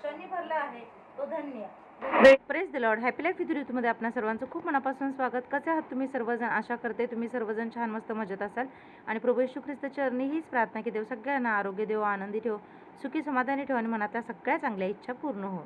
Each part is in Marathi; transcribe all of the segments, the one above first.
आशांनी भरला आहे. तो धन्य. Praise the lord happy life with ऋतूमध्ये आपणा सर्वांचं खूप मनापासून स्वागत. कसे आहात तुम्ही सर्वजण? आशा करते तुम्ही सर्वजण छान मस्त मजेत असाल. आणि प्रभू येशू ख्रिस्त चरणी हीच प्रार्थना की देव सगळ्यांना आरोग्य देव आनंदी ठेव सुखी समाधानी ठेव आणि मनातल्या सगळ्या चांगल्या इच्छा पूर्ण हो.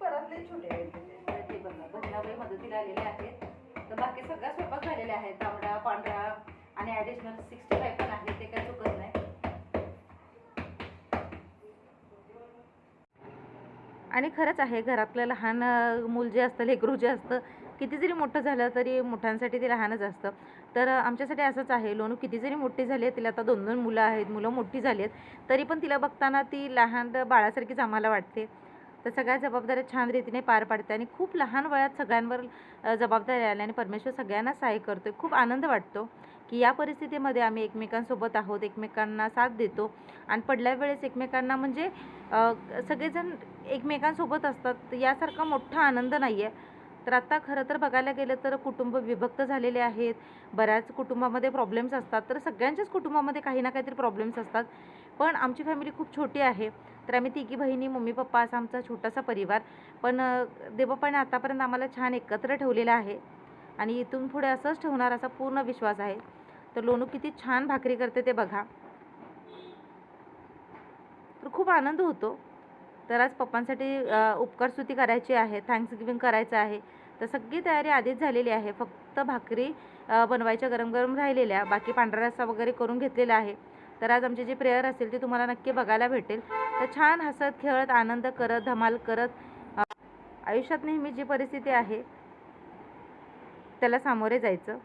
परतले छोटे आहेत. बहिणाबाई मदतीला आलेले आहेत. तर बाकी सगळा स्वयंपाक झालेला आहे तांबडा पांढरा आणि ॲडिशनल सिक्स्टी फाय पण आहे ते काही आणि खरंच आहे घरातलं लहान मूल जे असतं लेकरू जे असतं किती जरी मोठं झालं तरी मोठ्यांसाठी ते लहानच असतं. तर आमच्यासाठी असंच आहे लोणू किती जरी मोठी झाली आहे तिला आता दोन दोन मुलं आहेत मुलं मोठी झाली आहेत तरी पण तिला बघताना ती लहान बाळासारखीच आम्हाला वाटते. तर सगळ्या जबाबदाऱ्या छान रीतीने पार पाडते आणि खूप लहान वयात सगळ्यांवर जबाबदारी आल्या आणि परमेश्वर सगळ्यांना सहाय्य करतो खूप आनंद वाटतो की या परिस्थितीमध्ये आम्ही एकमेकांसोबत आहोत एकमेकांना साथ देतो आणि पडल्या वेळेस एकमेकांना म्हणजे सगळेजण एकमेकांसोबत असतात यासारखा मोठा आनंद नाही आहे तर आत्ता खरं तर बघायला गेलं तर कुटुंब विभक्त झालेले आहेत. बऱ्याच कुटुंबामध्ये प्रॉब्लेम्स असतात. तर सगळ्यांच्याच कुटुंबामध्ये काही ना काहीतरी प्रॉब्लेम्स असतात. पण आमची फॅमिली खूप छोटी आहे. तर आम्ही तिघी बहिणी मम्मी पप्पा असा आमचा छोटासा परिवार. पण अ, आतापर्यंत आम्हाला छान एकत्र ठेवलेलं आहे. आणि इथून पुढे असंच ठेवणार असा पूर्ण विश्वास आहे. तर लोणू किती छान भाकरी करते ते बघा. तर खूप आनंद होतो. तर आज पप्पांसाठी उपकारस्तुती करायची आहे थँक्स गिविंग करायचं आहे. तर सगळी तयारी आधीच झालेली आहे. फक्त भाकरी बनवायच्या गरम गरम राहिलेल्या. बाकी पांढरा रस्सा वगैरे करून घेतलेला आहे. तर आज आमची जी प्रेयर असेल ती तुम्हाला नक्की बघायला भेटेल. तर छान हसत खेळत आनंद करत धमाल करत आयुष्यात नेहमी जी परिस्थिती आहे त्याला सामोरे जायचं.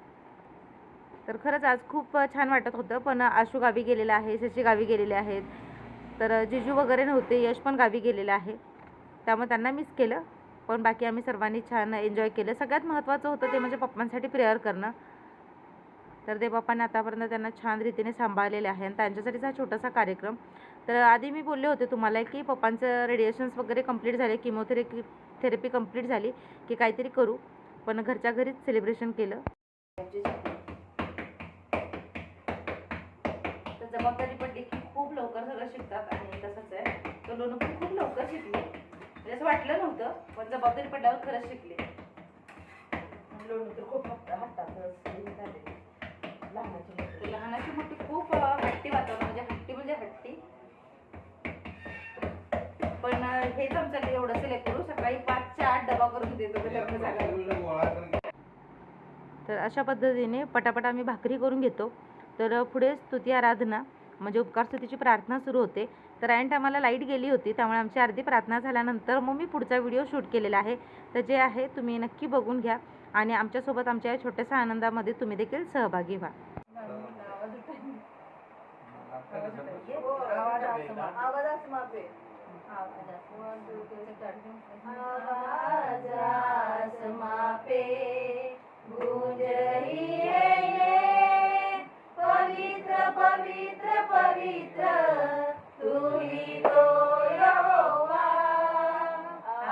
तर खरंच आज खूप छान वाटत होतं पण आशू गावी गेलेलं आहे शशी गावी गेलेले आहेत. तर जिजू वगैरे नव्हते यश पण गावी गेलेलं आहे. त्यामुळे त्यांना मिस केलं. पण बाकी आम्ही सर्वांनी छान एन्जॉय केलं. सगळ्यात महत्त्वाचं होतं ते म्हणजे पप्पांसाठी प्रेयर करणं. तर ते आतापर्यंत त्यांना छान रीतीने सांभाळलेले आहे. आणि त्यांच्यासाठीच हा छोटासा कार्यक्रम. तर आधी मी बोलले होते तुम्हाला की पप्पांचं रेडिएशन्स वगैरे कंप्लीट झाले किमोथेरपी थेरपी कंप्लीट झाली की काहीतरी करू. पण घरच्या घरीच सेलिब्रेशन केलं. तर जबाबदारी पडली की खूप लवकर सगळं शिकतात आणि तसंच आहे. तर लोणू पण खूप लवकर शिकली. म्हणजे असं वाटलं नव्हतं पण जबाबदारी पडल्यावर खरंच शिकले. लोणू तर खूप हट्ट आमचं एवढं सिलेक्ट करू. सकाळी पाचच्या आठ डबा करून देतो ते लग्न तर अशा पद्धतीने पटापट आम्ही भाकरी करून घेतो. तर पुढे स्तुती आराधना म्हणजे उपकार स्तुतीची प्रार्थना सुरू होते. तर ऐन टायमाला लाइट गेली होती त्यामुळे आमची अर्धी प्रार्थना झाल्यानंतर मग मी पुढचा व्हिडिओ शूट केलेला आहे. तर जे आहे तुम्ही नक्की बघून घ्या आणि आमच्यासोबत आमच्या या छोट्याशा आनंदामध्ये तुम्ही देखील सहभागी व्हा. आवाज आवाज असं मापे आवाज रही है ये पवित्र पवित्र पवित्र तू ही तो यहोवा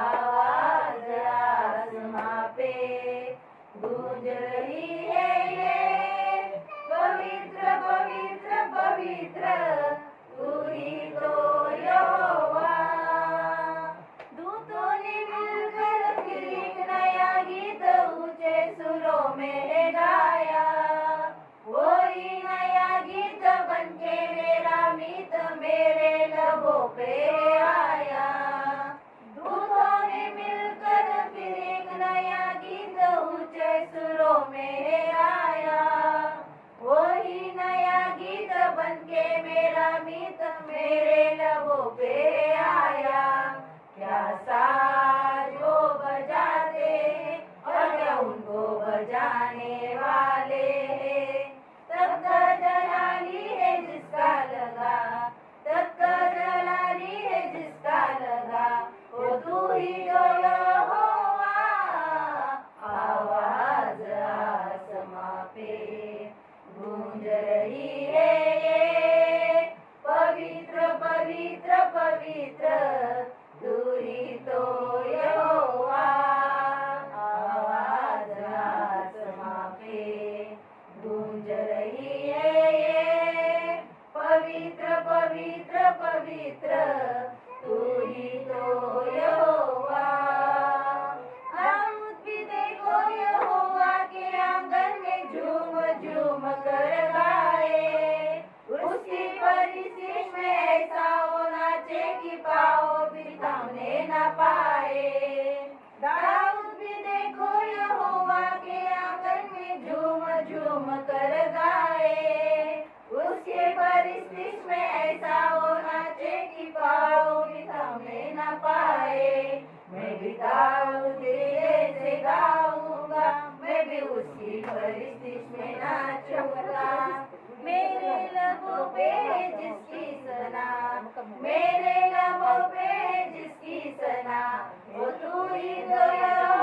आवाज आसमां पे गूंज रही है Litrão. मेरे नाम पे जिसकी सना वो तू ही दया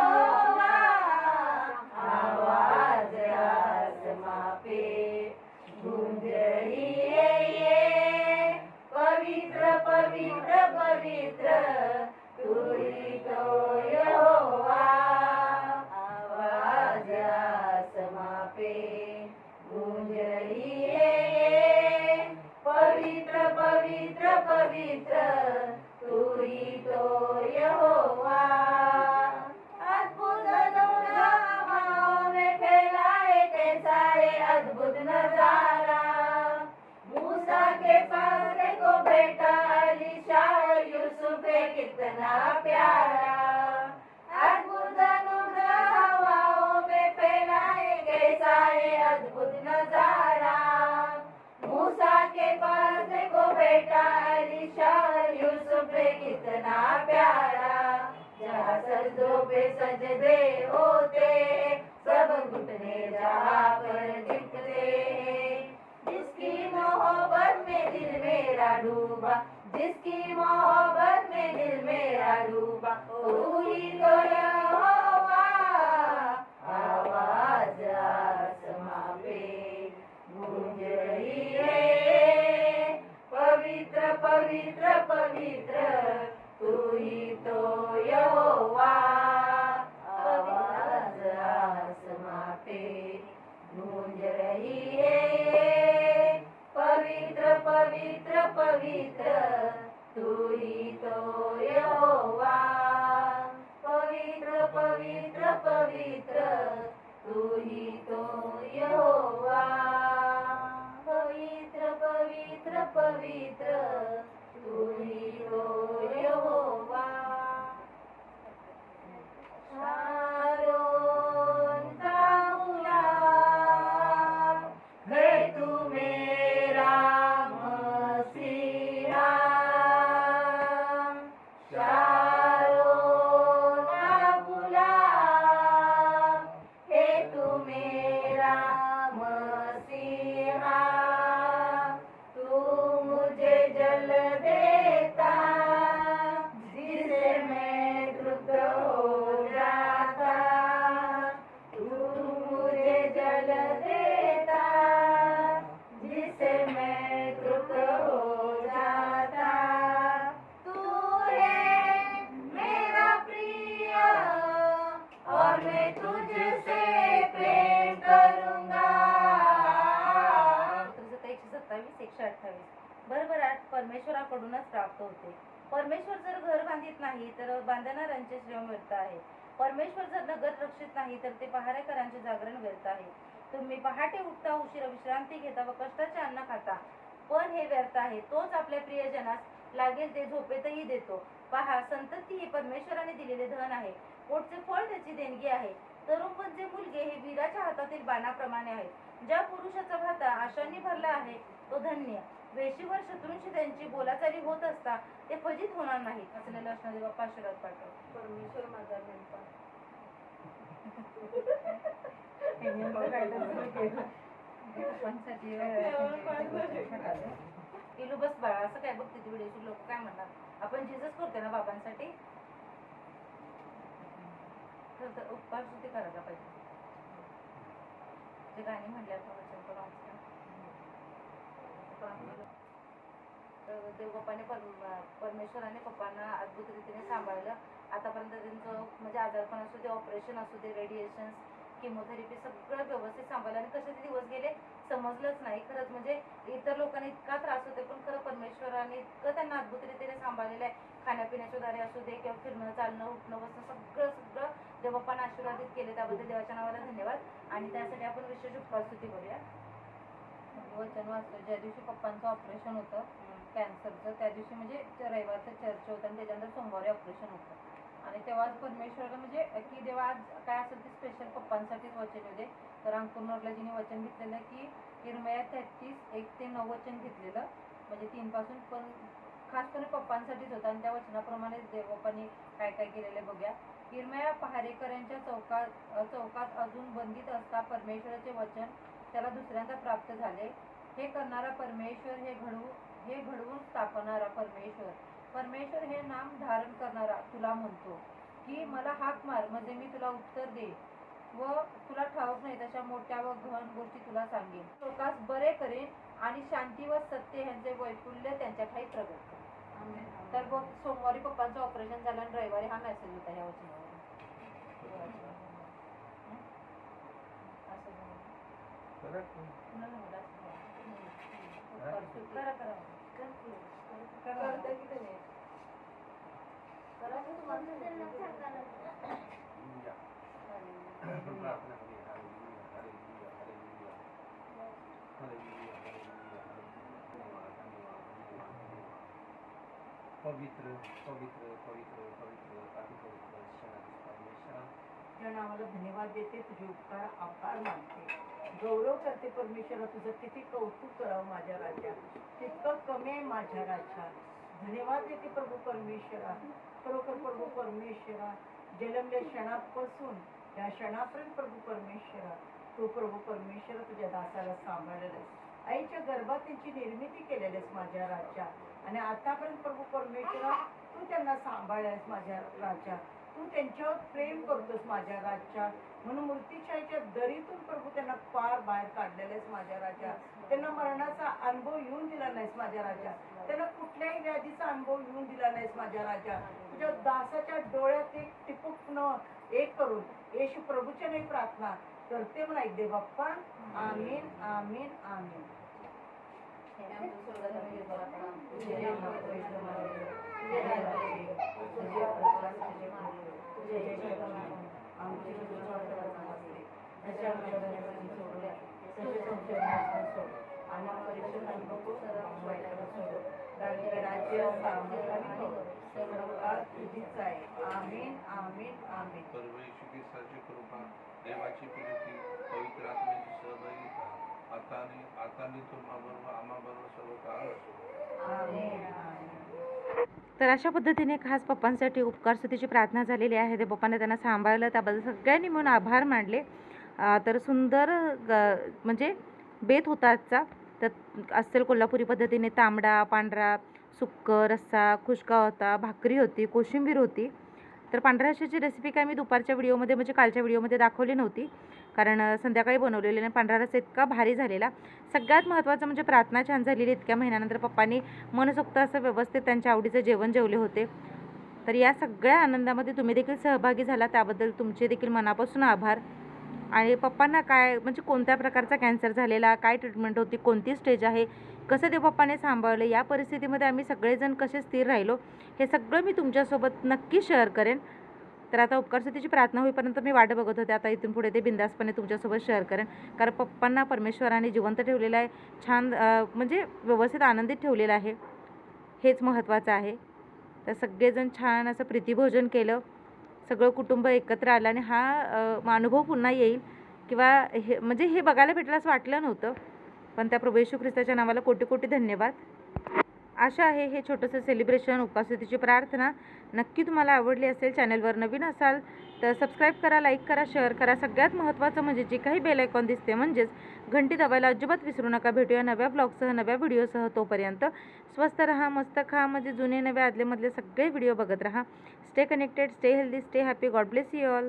सजदों पे सजदे होते, सब घुटने जहाँ पर झुकते जिसकी मोहब्बत में दिल मेरा डूबा, जिसकी मोहब्बत में दिल मेरा डूबा तू ही तो यहोवा आवाज़ रही है। पवित्र पवित्र पवित्र, तू ही तो पवित्र पवित्र तू ही तो यहोवा. पवित्र पवित्र पवित्र तू ही तो यहोवा. पवित्र पवित्र पवित्र तू ही तो यहोवा. प्राप्त होते. परमेश्वर जर घर बांधित नाही तर बांधणाऱ्यांचे श्रम व्यर्थ आहे. परमेश्वर जर नगर रक्षित नाही तर ते पहारेकरांचे जागरण व्यर्थ आहे. तुम्ही पहाटे उठता उशिरा विश्रांती घेता व कष्टाचे अन्न खाता. पण हे व्यर्थ आहे. तोच आपल्या प्रियजनास लागेल ते झोपेतही देतो. पहा संतती हे परमेश्वराने दिलेले धन आहे. पोटचे फळ त्याची देणगी आहे. तरुणपणचे मुलगे हे वीराच्या हातातील बाणाप्रमाणे आहेत. ज्या पुरुषाचा भाता आशांनी भरला आहे तो धन्य. वेशीवर शत्रूंशी त्यांची बोलाचाली होत असता ते फजित होणार नाही असलेलं असणारे बाप्पा आशीर्वाद पाठव परमेश्वर माझा इलू बस बाळा असं काय बघते ती व्हिडिओची लोक काय म्हणणार आपण जिजस करते ना बाबांसाठी? तर उपकार सुद्धा करायला पाहिजे. जे गाणी म्हणल्यावर वचन पण वाचलं. तर देवबापाने परम- परमेश्वराने पप्पांना अद्भुत रीतीने सांभाळलं. आतापर्यंत त्यांचं म्हणजे आजारपण असू दे ऑपरेशन असू दे रेडिएशन किमोथेरपी सगळं व्यवस्थित सांभाळलं. आणि कसे ते दिवस गेले समजलंच नाही. खरंच म्हणजे इतर लोकांना इतका त्रास होते पण खरं परमेश्वराने इतकं त्यांना अद्भुत रीतीने सांभाळलेलं आहे. खाण्यापिण्याचे दारे असू दे किंवा फिरणं चालणं उठणं बसणं सगळं सगळं देवबापांना आशीर्वादित केले. त्याबद्दल देवाच्या नावाला धन्यवाद. आणि त्यासाठी आपण विशेष उपस्थिती करूया. वचन वाचतो ज्या दिवशी पप्पांचं ऑपरेशन होतं कॅन्सरचं त्या दिवशी म्हणजे रविवारचं चर्च होतं आणि त्याच्यानंतर सोमवारी ऑपरेशन होतं. आणि तेव्हाच परमेश्वराला म्हणजे की देवा आज काय असेल ते स्पेशल पप्पांसाठीच वचन होते तर अंकुर नोरलाजीने वचन घेतलेलं की इरमया तेहतीस एक ते नऊ वचन घेतलेलं. म्हणजे तीनपासून पण खास करून पप्पांसाठीच होतं आणि त्या वचनाप्रमाणे देवबापांनी काय काय केलेलं आहे बघूया. इरमया पहारेकर यांच्या चौकात चौकात अजून बंदित असता परमेश्वराचे वचन. त्याला दुसऱ्यांदा प्राप्त झाले. हे करणारा परमेश्वर हे घडवू हे घडवून स्थापणारा परमेश्वर. परमेश्वर हे नाम धारण करणारा तुला म्हणतो की मला हाक मार म्हणजे मी तुला उत्तर दे व तुला ठाऊक नाही तशा मोठ्या व गहन गोष्टी तुला सांगेन. लोकांस बरे करेन आणि शांती व सत्य ह्यांचे वैफुल्य त्यांच्या ठाई प्रगट करेन. तर बघ सोमवारी पप्पांचं ऑपरेशन झालं आणि रविवारी हा मेसेज होता ह्या वचनावर असं झालं. करा करा करते की तुम्ही करा की तुम्हाला पवित्र पवित्र पवित्र पवित्र अति पवित्र परमेश्वरा. तुझ्या नावाला धन्यवाद देते तुझे उपकार आभार मानते. गौरव करते परमेश्वरा तुझं किती कौतुक करावं माझ्या राजा तितकं कमी आहे माझ्या राजा धन्यवाद देते प्रभू परमेश्वरा. खरोखर प्रभू परमेश्वरा जन्मल्या क्षणापासून या क्षणापर्यंत प्रभू परमेश्वरा तू प्रभू परमेश्वरा तुझ्या दासाला सांभाळलेलं आईच्या गर्भात त्यांची निर्मिती केलेली आहेस माझ्या राज्या आणि आतापर्यंत प्रभू परमेश्वरा तू त्यांना सांभाळलायस माझ्या राजा तू त्यांच्यावर प्रेम करतोस माझ्या राज्या म्हणून मूर्तीशाहीच्या दरीतून प्रभू त्यांना पार बाहेर काढलेलं आहेस माझ्या राजा. त्यांना मरणाचा अनुभव येऊन दिला नाहीस माझ्या राजा. त्यांना कुठल्याही व्याधीचा अनुभव येऊन दिला नाहीस माझ्या राजा. तुझ्या दासाच्या डोळ्यात एक टिपूकन एक करून येशू प्रभूच्या नाही प्रार्थना करते म्हणा एक दे बाप्पा आमीन आमीन आमीन. तुझे आमच्या आणि सर्व काळ तुझीच आमीन, आमीन, आमीन. सर्व कृपा देवाची प्रीती पवित्र आत्म्याची सहभागिता आता आता तुम्हाबरोबर आम्हाबरोबर सर्व काळ असो तर अशा पद्धतीने खास पप्पांसाठी उपकारस्तुतीची प्रार्थना झालेली आहे. ते पप्पांना त्यांना सांभाळलं. त्याबद्दल सगळ्यांनी म्हणून आभार मानले. तर सुंदर ग- म्हणजे बेत होता आजचा. तर असेल कोल्हापुरी पद्धतीने तांबडा पांढरा सुक्क रस्सा खुशका होता भाकरी होती कोशिंबीर होती. तर पांढऱ्या रश्श्याची रेसिपी काय मी दुपारच्या व्हिडिओमध्ये म्हणजे कालच्या व्हिडिओमध्ये दाखवली नव्हती. कारण संध्याकाळी बनवलेले आणि पांढरा रस इतका भारी झालेला. सगळ्यात महत्त्वाचं म्हणजे प्रार्थना छान झालेली. इतक्या महिन्यानंतर पप्पांनी मनसोक्त असं व्यवस्थित त्यांच्या आवडीचं जेवण जेवले होते. तर या सगळ्या आनंदामध्ये तुम्ही देखील सहभागी झाला. त्याबद्दल तुमचे देखील मनापासून आभार. आणि पप्पांना काय म्हणजे कोणत्या प्रकारचा कॅन्सर झालेला काय ट्रीटमेंट होती कोणती स्टेज आहे कसं ते पप्पाने सांभाळलं या परिस्थितीमध्ये आम्ही सगळेजण कसे स्थिर राहिलो हे सगळं मी तुमच्यासोबत नक्की शेअर करेन. तर आता उपकारसतीची प्रार्थना होईपर्यंत मी वाट बघत होते. आता इथून पुढे ते बिंदासपणे तुमच्यासोबत शेअर करेन. कारण पप्पांना परमेश्वराने जिवंत ठेवलेलं आहे. छान म्हणजे व्यवस्थित आनंदित ठेवलेलं आहे. हेच महत्त्वाचं आहे. तर सगळेजण छान असं प्रीतीभोजन केलं. सगळं कुटुंब एकत्र आलं आणि हा अनुभव पुन्हा येईल. किंवा हे म्हणजे हे बघायला भेटलं असं वाटलं नव्हतं. पण त्या प्रभू येशू ख्रिस्ताच्या नावाला कोटी कोटी धन्यवाद. आशा आहे हे छोटंसं सेलिब्रेशन उपासतेची प्रार्थना नक्की तुम्हाला आवडली असेल चॅनलवर नवीन असाल तर सबस्क्राईब करा लाईक करा शेअर करा. सगळ्यात महत्त्वाचं म्हणजे जे काही बेल आयकॉन दिसते म्हणजेच घंटी दाबायला अजिबात विसरू नका. भेटूया नव्या ब्लॉगसह नव्या व्हिडिओसह तोपर्यंत स्वस्त राहा मस्त खा. म्हणजे जुने नवे आदलेमधले सगळे व्हिडिओ बघत राहा. Stay connected stay healthy stay happy God bless you all